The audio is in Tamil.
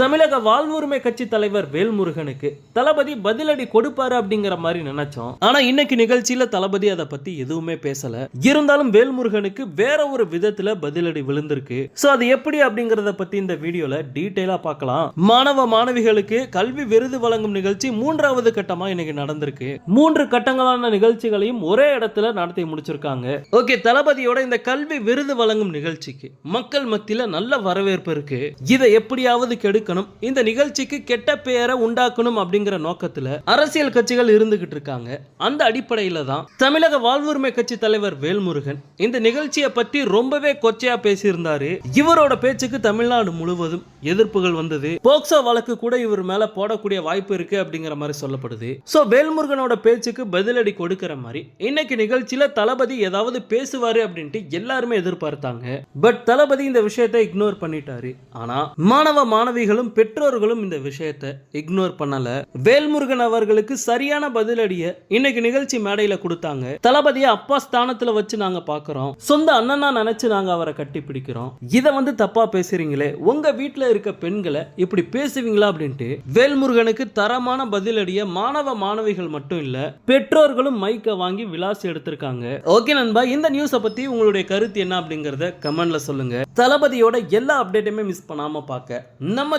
தமிழக வாழ்வுரிமை கட்சி தலைவர் வேல்முருகனுக்கு தளபதி பதிலடி கொடுப்பாரு அப்படிங்கிற மாதிரி நினைச்சோம். ஆனா இன்னைக்கு நிகழ்ச்சியில தளபதி அதை பத்தி எதுவுமே பேசல. இருந்தாலும் வேல்முருகனுக்கு வேற ஒரு விதத்துல பதிலடி விழுந்திருக்கு. சோ அது எப்படி அப்படிங்கறத பத்தி இந்த வீடியோல டீடைலா பார்க்கலாம். மாணவ மாணவிகளுக்கு கல்வி விருது வழங்கும் நிகழ்ச்சி மூன்றாவது கட்டமா இன்னைக்கு நடந்திருக்கு. மூன்று கட்டங்களான நிகழ்ச்சிகளையும் ஒரே இடத்துல நடத்தி முடிச்சிருக்காங்க. ஓகே தளபதியோட இந்த கல்வி விருது வழங்கும் நிகழ்ச்சிக்கு மக்கள் மத்தியில நல்ல வரவேற்பு இருக்கு. இதை எப்படியாவது கெடுக்கணும் இந்த நிகழ்ச்சிக்கு கெட்ட பெயரை உண்டாக்கணும் அப்படிங்கிற நோக்கத்துல அரசியல் கட்சிகள் இருந்துகிட்டு இருக்காங்க. அந்த அடிப்படையில தான் தமிழக வாழ்வுரிமை கட்சி தலைவர் வேல்முருகன் இந்த நிகழ்ச்சியை பற்றி ரொம்பவே கொச்சையா பேசியிருந்தாரு. இவரோட பேச்சுக்கு தமிழ்நாடு முழுவதும் எதிர்ப்புகள் வந்தது. போக்சோ வழக்கு கூட இவர் மேல போடக்கூடிய வாய்ப்பு இருக்கு அப்படிங்கிற மாதிரி சொல்லப்படுது. சோ வேல்முருகனோட பேச்சுக்கு பதிலடி கொடுக்கிற மாதிரி இன்னைக்கு நிகழ்ச்சியில தளபதி ஏதாவது பேசுவாரு அப்படின்ட்டு எல்லாருமே எதிர்பார்த்தாங்க. பட் தளபதி இந்த விஷயத்தை இக்னோர் பண்ணிட்டாரு. ஆனா மாணவ மாணவிகள் மாணவிகளும் பெற்றோர்களும் இந்த விஷயத்தை இக்னோர் பண்ணல. வேல்முருகன் அவர்களுக்கு சரியான பதிலடிய இன்னைக்கு நிகழ்ச்சி மேடையில கொடுத்தாங்க. தளபதியை அப்பா ஸ்தானத்துல வச்சு நாங்க பாக்குறோம். சொந்த அண்ணனா நினைச்சு நாங்க அவரை கட்டி பிடிக்கிறோம். இதை வந்து தப்பா பேசுறீங்களே உங்க வீட்டுல இருக்க பெண்களை இப்படி பேசுவீங்களா அப்படின்ட்டு வேல்முருகனுக்கு தரமான பதிலடிய மாணவ மாணவிகள் மட்டும் இல்ல பெற்றோர்களும் மைக்க வாங்கி விலாசி எடுத்திருக்காங்க. ஓகே நண்பா இந்த நியூஸை பத்தி உங்களுடைய கருத்து என்ன அப்படிங்கறத கமெண்ட்ல சொல்லுங்க. தளபதியோட எல்லா அப்டேட்டுமே மிஸ் பண்ணாம பார்க்க நம்ம